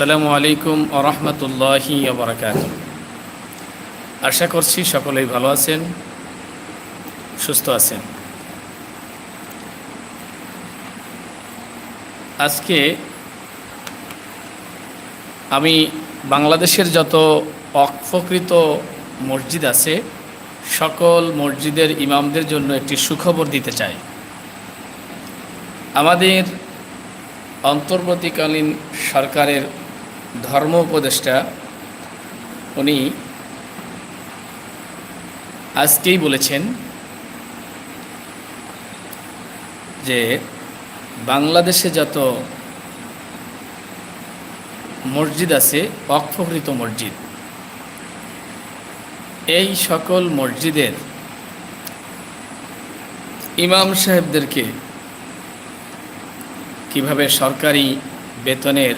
আসসালামু আলাইকুম আরহামতুল্লাহি আশা করছি সকলেই ভালো আছেন, সুস্থ আছেন। আজকে আমি বাংলাদেশের যত অপকৃত মসজিদ আছে, সকল মসজিদের ইমামদের জন্য একটি সুখবর দিতে চাই। আমাদের অন্তর্বর্তীকালীন সরকারের ধর্ম উপদেষ্টা, উনি আজকেই বলেছেন যে বাংলাদেশে যত মসজিদ আছে অক্ষকৃত মসজিদ, এই সকল মসজিদের ইমাম সাহেবদেরকে কীভাবে সরকারি বেতনের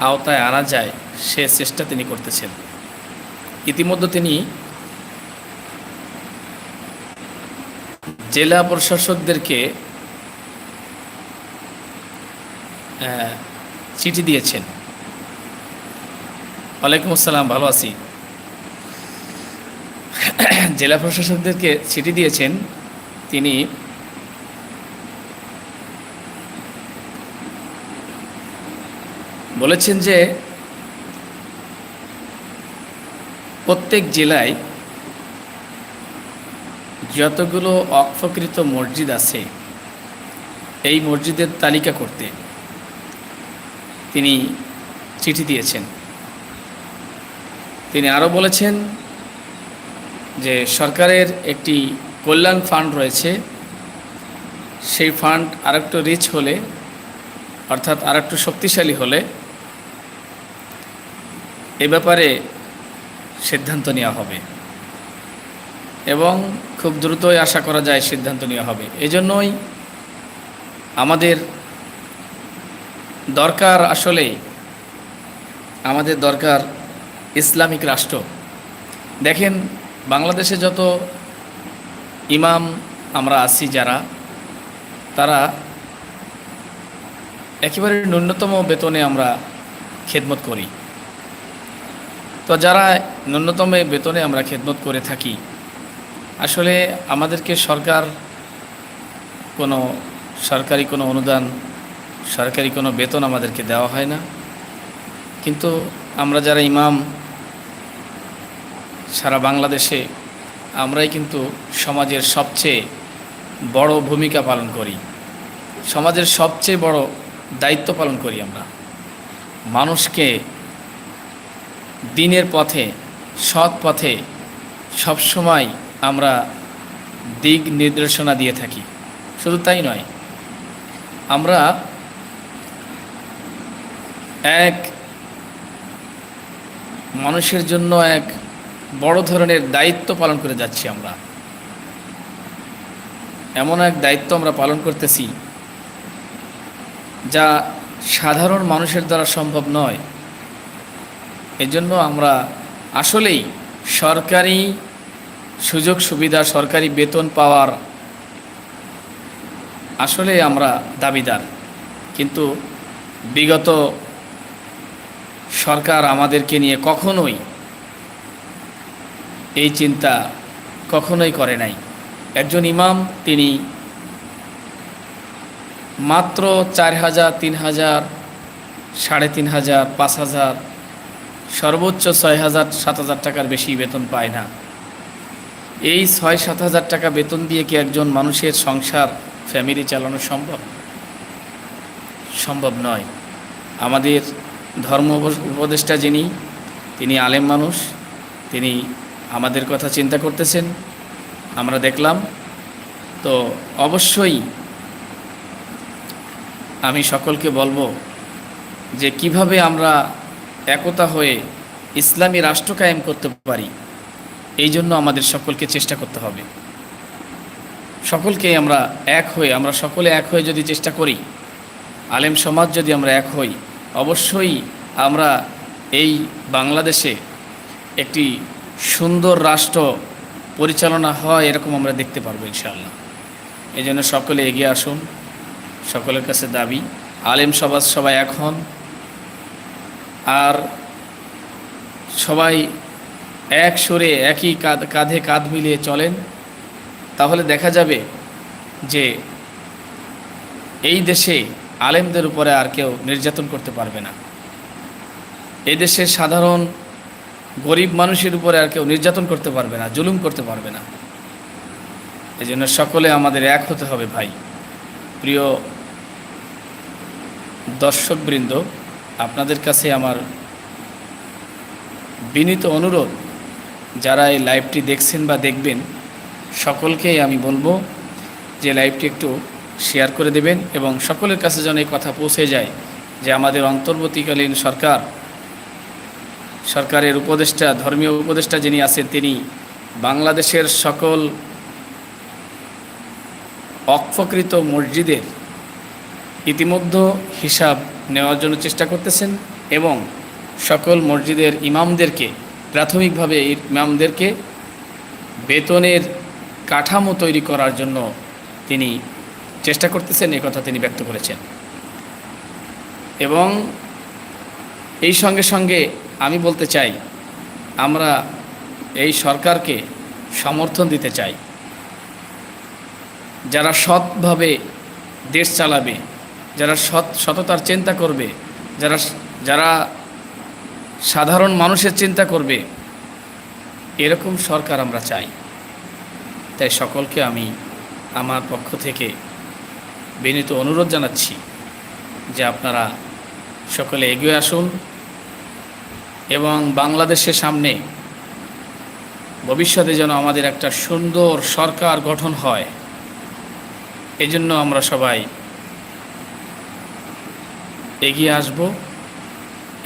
আওতায় আনা যায়, সে চেষ্টা তিনি করতেছেন। ইতিমধ্যে তিনি জেলা প্রশাসকদেরকে চিঠি দিয়েছেন। ওয়ালাইকুম আসসালাম, ভালো আছি। জেলা প্রশাসকদেরকে চিঠি দিয়েছেন। তিনি বলেছেন যে প্রত্যেক জেলায় যতগুলো অক্ষকৃত মসজিদ আছে, এই মসজিদের তালিকা করতে তিনি চিঠি দিয়েছেন। তিনি আরও বলেছেন যে সরকারের একটি কল্যাণ ফান্ড রয়েছে, সেই ফান্ড আরেকটু রিচ হলে, অর্থাৎ আরেকটু শক্তিশালী হলে ব্যাপারে সিদ্ধান্ত নেওয়া হবে। এবং খুব দ্রুতই আশা করা যায় সিদ্ধান্ত নেওয়া হবে। এজন্যই আমাদের দরকার আসলে আমাদের দরকার ইসলামিক রাষ্ট্র। দেখেন, বাংলাদেশে যত ইমাম আমরা আছি যারা, তারা একেবারে ন্যূনতম বেতনে আমরা খেদমত করি। তো যারা ন্যূনতম বেতনে আমরা খেদমত করে থাকি, আসলে আমাদেরকে সরকার কোনো সরকারি কোনো অনুদান, সরকারি কোনো বেতন আমাদেরকে দেওয়া হয় না। কিন্তু আমরা যারা ইমাম, সারা বাংলাদেশে, আমরাই কিন্তু সমাজের সবচেয়ে বড় ভূমিকা পালন করি। সমাজের সবচেয়ে বড় দায়িত্ব পালন করি আমরা। মানুষকে দিনের পথে, সৎ পথে সবসময় আমরা দিক নির্দেশনা দিয়ে থাকি। শুধু তাই নয়, আমরা এক মানুষের জন্য এক বড় ধরনের দায়িত্ব পালন করে যাচ্ছি আমরা। এমন এক দায়িত্ব আমরা পালন করতেছি যা সাধারণ মানুষের দ্বারা সম্ভব নয়। এজন্য আমরা আসলেই সরকারি সুযোগ সুবিধা, সরকারি বেতন পাওয়ার আসলে আমরা দাবিদার। কিন্তু বিগত সরকার আমাদেরকে নিয়ে কখনোই এই চিন্তা কখনোই করে নাই। একজন ইমাম, তিনি মাত্র চার হাজার, তিন হাজার, সাড়ে তিন হাজার, পাঁচ হাজার সর্বোচ্চ ছয় হাজার, সাত হাজার টাকার বেশি বেতন পায় না। এই ছয়, সাত হাজার টাকা বেতন দিয়ে কি একজন মানুষের সংসার ফ্যামিলি চালানো সম্ভব? সম্ভব নয়। আমাদের ধর্ম উপদেষ্টা যিনি, তিনি আলেম মানুষ। তিনি আমাদের কথা চিন্তা করতেছেন। আমরা দেখলাম। তো অবশ্যই আমি সকলকে বলব যে কীভাবে আমরা একতা হয়ে ইসলামী রাষ্ট্র কায়েম করতে পারি, এই জন্য আমাদের সকলকে চেষ্টা করতে হবে। সকলকে আমরা এক হয়ে, আমরা সকলে এক হয়ে যদি চেষ্টা করি, আলেম সমাজ যদি আমরা এক হই, অবশ্যই আমরা এই বাংলাদেশে একটি সুন্দর রাষ্ট্র পরিচালনা হয় এরকম আমরা দেখতে পারব ইনশাআল্লাহ। এই জন্য সকলে এগিয়ে আসুন, সকলের কাছে দাবি, আলেম সমাজ সবাই এখন আর সবাই এক সরে, একই কাঁধ, কাঁধে মিলিয়ে চলেন। তাহলে দেখা যাবে যে এই দেশে আলেমদের উপরে আর কেউ নির্যাতন করতে পারবে না। এই দেশের সাধারণ গরিব মানুষের উপরে আর কেউ নির্যাতন করতে পারবে না, জুলুম করতে পারবে না। এই জন্য সকলে আমাদের এক হতে হবে ভাই। প্রিয় দর্শকবৃন্দ আপনাদের কাছে আমার বিনীত অনুরোধ, যারা এই লাইভটি দেখছেন বা দেখবেন, সকলকেই আমি বলব যে লাইভটি একটু শেয়ার করে দেবেন এবং সকলের কাছে যেন এই কথা পৌঁছে যায় যে আমাদের অন্তর্বর্তীকালীন সরকার, সরকারের উপদেষ্টা, ধর্মীয় উপদেষ্টা যিনি আছেন, তিনি বাংলাদেশের সকল অক্ষকৃত মসজিদের ইতিমধ্যে হিসাব নেওয়ার জন্য চেষ্টা করতেছেন এবং সকল মসজিদের ইমামদেরকে, প্রাথমিকভাবে ইমামদেরকে বেতনের কাঠামো তৈরি করার জন্য তিনি চেষ্টা করতেছেন এই কথা তিনি ব্যক্ত করেছেন। এবং এই সঙ্গে সঙ্গে আমি বলতে চাই, আমরা এই সরকারকে সমর্থন দিতে চাই। যারা সৎভাবে দেশ চালাবে যারা সৎ সততার চিন্তা করবে, যারা যারা সাধারণ মানুষের চিন্তা করবে, এরকম সরকার আমরা চাই। তাই সকলকে আমি আমার পক্ষ থেকে বিনীত অনুরোধ জানাচ্ছি যে আপনারা সকলে এগিয়ে আসুন এবং বাংলাদেশের সামনে ভবিষ্যতে যেন আমাদের একটা সুন্দর সরকার গঠন হয়, এজন্য আমরা সবাই এগিয়ে আসব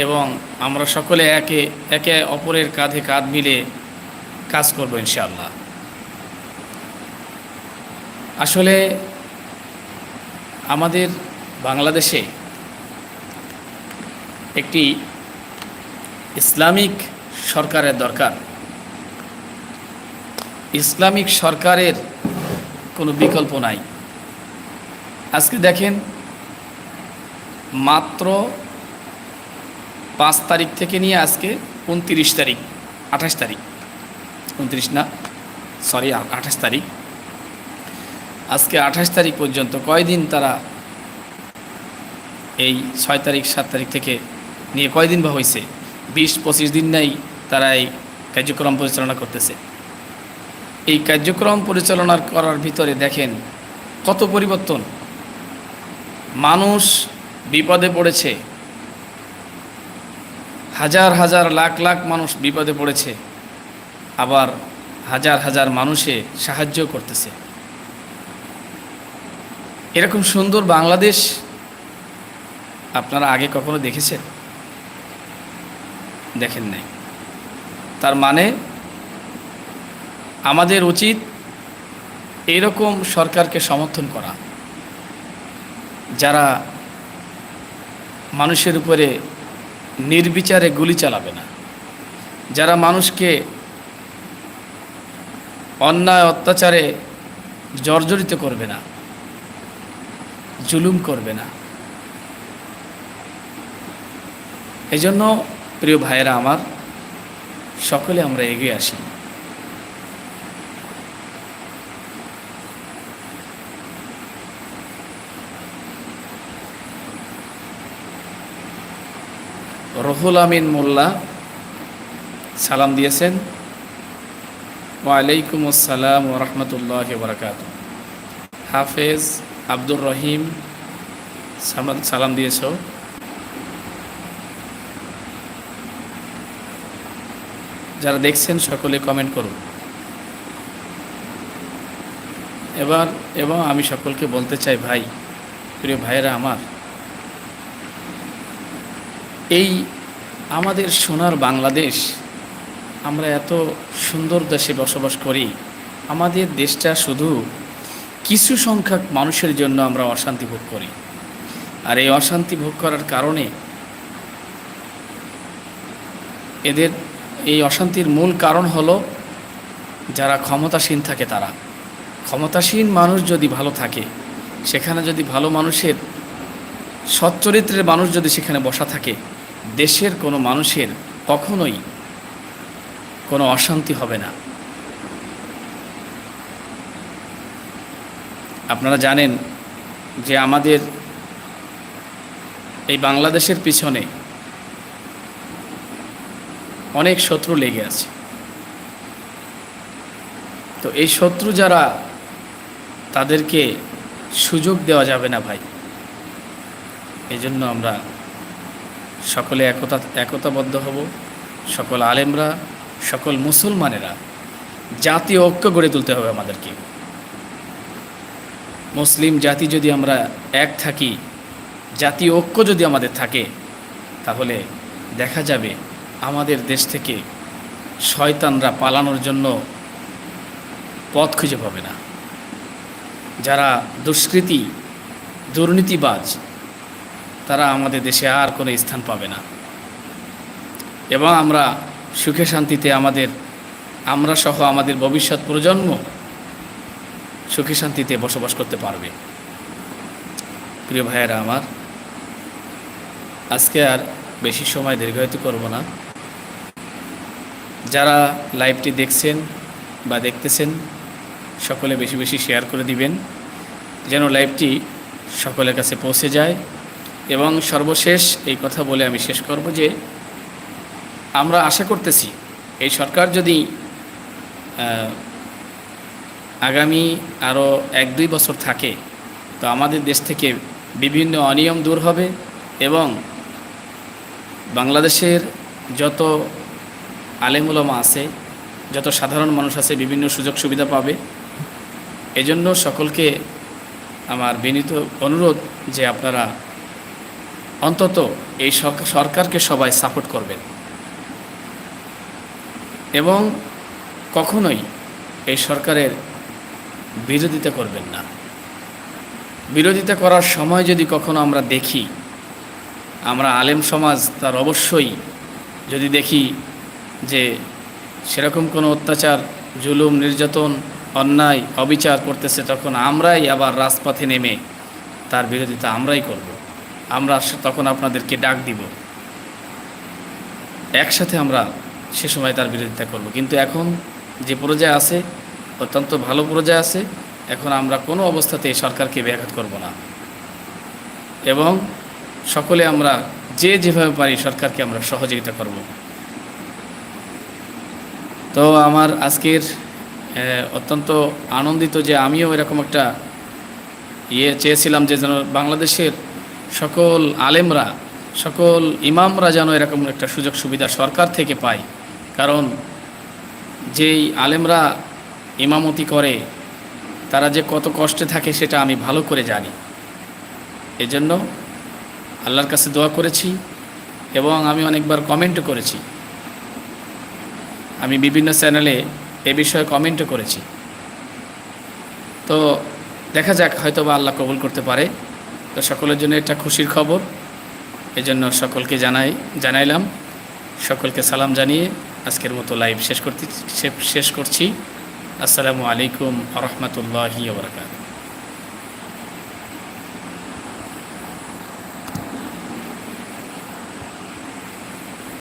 এবং আমরা সকলে একে একে অপরের কাঁধে কাঁধ মিলে কাজ করব ইনশাআল্লাহ। আসলে আমাদের বাংলাদেশে একটি ইসলামিক সরকারের দরকার। ইসলামিক সরকারের কোনো বিকল্প নাই। আজকে দেখেন মাত্র পাঁচ তারিখ থেকে নিয়ে আজকে উনতিরিশ তারিখ, আঠাশ তারিখ। উনত্রিশ না সরি আঠাশ তারিখ। আজকে আঠাশ তারিখ পর্যন্ত কয়দিন তারা এই ছয় তারিখ, সাত তারিখ থেকে নিয়ে কয়দিন বা হয়েছে বিশ, পঁচিশ দিন নাই তারা এই কার্যক্রম পরিচালনা করতেছে। এই কার্যক্রম পরিচালনা করার ভিতরে দেখেন কত পরিবর্তন। মানুষ বিপদে পড়েছে। হাজার হাজার লাখ লাখ মানুষ বিপদে পড়েছে। আবার হাজার হাজার মানুষে সাহায্য করতেছে। এরকম সুন্দর বাংলাদেশ আপনারা আগে কখনো দেখেছেন? দেখেন নাই। তার মানে আমাদের উচিত এরকম সরকারকে সমর্থন করা। যারা মানুষের উপরে নির্বিচারে গুলি চালাবে না। যারা মানুষকে অন্যায়, অত্যাচারে জর্জরিত করবে না, জুলুম করবে না। এই জন্য প্রিয় ভাইয়েরা আমার, সকলে আমরা এগিয়ে আসি। রহুল আমিন মোল্লা, সালাম দিয়েছেন। ওয়ালাইকুম আসসালাম ওরহমতুল্লাহ বরকাত হাফেজ আব্দুর রহিম সালাম দিয়েছ। যারা দেখছেন, সকলে কমেন্ট করুন। এবার, এবং আমি সকলকে বলতে চাই, ভাই, প্রিয় ভাইয়েরা আমার, এই আমাদের সোনার বাংলাদেশ, আমরা এত সুন্দর দেশে বসবাস করি, আমাদের দেশটা শুধু কিছু সংখ্যক মানুষের জন্য আমরা অশান্তি ভোগ করি। আর এই অশান্তি ভোগ করার কারণে এদের এই অশান্তির মূল কারণ হলো যারা ক্ষমতাসীন থাকে তারা। ক্ষমতাসীন মানুষ যদি ভালো থাকে, সেখানে যদি ভালো মানুষের সচ্চরিত্রের মানুষ যদি সেখানে বসা থাকে দেশের কোনো মানুষের কখনোই কোনো অশান্তি হবে না। আপনারা জানেন যে আমাদের এই বাংলাদেশের পিছনে অনেক শত্রু লেগে আছে। তো এই শত্রু যারা, তাদেরকে সুযোগ দেওয়া যাবে না ভাই। এজন্য আমরা সকলে একতা, একতাবদ্ধ হব। সকল আলেমরা, সকল মুসলমানেরা জাতীয় ঐক্য গড়ে তুলতে হবে আমাদেরকে। মুসলিম জাতি যদি আমরা এক থাকি, জাতীয় ঐক্য যদি আমাদের থাকে, তাহলে দেখা যাবে আমাদের দেশ থেকে শয়তানরা পালানোর জন্য পথ খুঁজে পাবে না। যারা দুষ্কৃতি, দুর্নীতিবাজ তারা আমাদের দেশে আর কোনো স্থান পাবে না। এবং আমরা সুখে শান্তিতে আমাদের, আমরা সহ আমাদের ভবিষ্যৎ প্রজন্ম সুখে শান্তিতে বসবাস করতে পারবে। প্রিয় ভাইয়েরা আমার, আজকে আর বেশি সময় দীর্ঘায়িত করব না। যারা লাইভটি দেখছেন বা দেখতেছেন, সকলে বেশি বেশি শেয়ার করে দিবেন, যেন লাইভটি সকলের কাছে পৌঁছে যায়। এবং সর্বশেষ এই কথা বলে আমি শেষ করব যে আমরা আশা করতেছি এই সরকার যদি আগামী আরও এক দুই বছর থাকে, তো আমাদের দেশ থেকে বিভিন্ন অনিয়ম দূর হবে এবং বাংলাদেশের যত আলেমুলমা আছে, যত সাধারণ মানুষ আছে বিভিন্ন সুযোগ সুবিধা পাবে। এজন্য সকলকে আমার বিনীত অনুরোধ যে আপনারা অন্তত এই সরকারকে সবাই সাপোর্ট করবেন এবং কখনোই এই সরকারের বিরোধিতা করবেন না বিরোধিতা করার সময় যদি কখনো আমরা দেখি, আমরা আলেম সমাজ তার অবশ্যই যদি দেখি যে সেরকম কোনো অত্যাচার, জুলুম, নির্যাতন, অন্যায়, অবিচার করতেছে, তখন আমরাই আবার রাজপথে নেমে তার বিরোধিতা আমরাই করব। আমরা তখন আপনাদেরকে ডাক দিব। একসাথে আমরা সে সময় তার বিরোধিতা করব। কিন্তু এখন যে পর্যায়ে আছে, অত্যন্ত ভালো পর্যায়ে আছে, এখন আমরা কোনো অবস্থাতে সরকারকে ব্যাঘাত করব না। এবং সকলে আমরা যে যেভাবে পারি সরকারকে আমরা সহযোগিতা করব। তো আমার আজকের অত্যন্ত আনন্দিত যে আমিও এরকম একটা ইয়ে চেয়েছিলাম যে যেন বাংলাদেশের সকল আলেমরা, সকল ইমামরা যেন এরকম একটা সুযোগ সুবিধা সরকার থেকে পায়। কারণ যেই আলেমরা ইমামতি করে, তারা যে কত কষ্টে থাকে সেটা আমি ভালো করে জানি। এজন্য আল্লাহর কাছে দোয়া করেছি এবং আমি অনেকবার কমেন্টও করেছি। আমি বিভিন্ন চ্যানেলে এ বিষয়ে কমেন্টও করেছি। তো দেখা যাক হয়তো বা আল্লাহ কবুল করতে পারে। তো সকলের জন্য এটা খুশির খবর। এই জন্য সকলকে জানাই, জানাইলাম। সকলকে সালাম জানিয়ে আজকের মতো লাইভ শেষ করতে, শেষ করছি। আসসালামু আলাইকুম রহমতুল্লাহি ওবরাকাত